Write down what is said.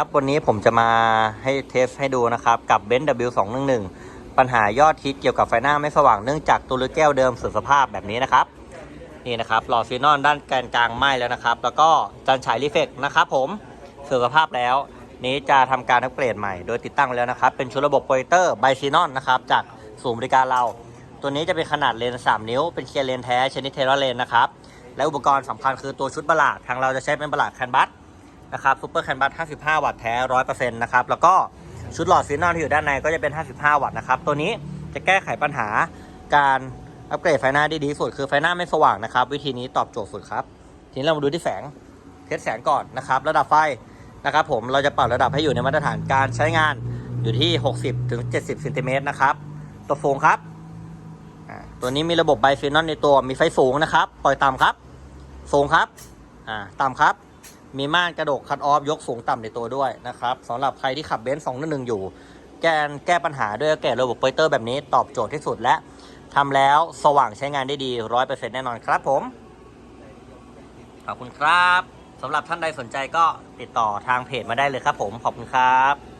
ครับวันนี้ผมจะมาให้เทสให้ดูนะครับกับเบนซ์ W211 ปัญหายอดฮิตเกี่ยวกับไฟหน้าไม่สว่างเนื่องจากตัวเลือแก้วเดิมเสื่อมสภาพแบบนี้นะครับ นี่นะครับหลอดซีนอนด้านแกนกลางไหม้แล้วนะครับ แล้วก็จานฉายรีเฟกนะครับผมเสื่อมสภาพแล้ว นี้จะทำการอัปเกรดใหม่โดยติดตั้งไว้แล้วนะครับ เป็นชุดระบบโปรเจคเตอร์ไบซีนอนนะครับจากศูนย์บริการเรา ตัวนี้จะเป็นขนาดเลนส์3นิ้ว เป็นเคลียร์เลนแท้ชนิดเทเลเลนนะครับและอุปกรณ์สำคัญคือตัวชุดบลาดทางเราจะใช้เป็นบลาดแคนบัส นะครับซูเปอร์แคนบัส55 วัตต์แท้100%นะครับ แล้วก็ชุดหลอดซีนอนที่อยู่ด้านในก็จะเป็น 55 วัตต์นะครับ ตัวนี้จะแก้ไขปัญหาการอัปเกรดไฟหน้าได้ดีสุด คือไฟหน้าไม่สว่างนะครับ วิธีนี้ตอบโจทย์สุดครับ ทีนี้เรามาดูที่แสงเทสแสงก่อนนะครับ ระดับไฟนะครับ ผมเราจะปรับระดับให้อยู่ในมาตรฐานการใช้งานอยู่ที่ 60ถึง70เซนติเมตรนะครับตัวโฟงครับตัวนี้มีระบบไบฟีนอนในตัวมีไฟสูงนะครับ ปล่อยต่ำครับสูงครับอ่าต่ำครับ มีม่านกระดกคัดออฟยกสูงต่ำในตัวด้วยนะครับสำหรับใครที่ขับเบนซ์สองหนึ่งอยู่ แกนแก้ปัญหาด้วยแก้ระบบเปรเจคเตอร์แบบนี้ตอบโจทย์ที่สุดและทำแล้วสว่างใช้งานได้ดีร้อยเปอร์เซ็นต์แน่นอนครับผม ขอบคุณครับสำหรับท่านใดสนใจก็ติดต่อทางเพจมาได้เลยครับผม ขอบคุณครับ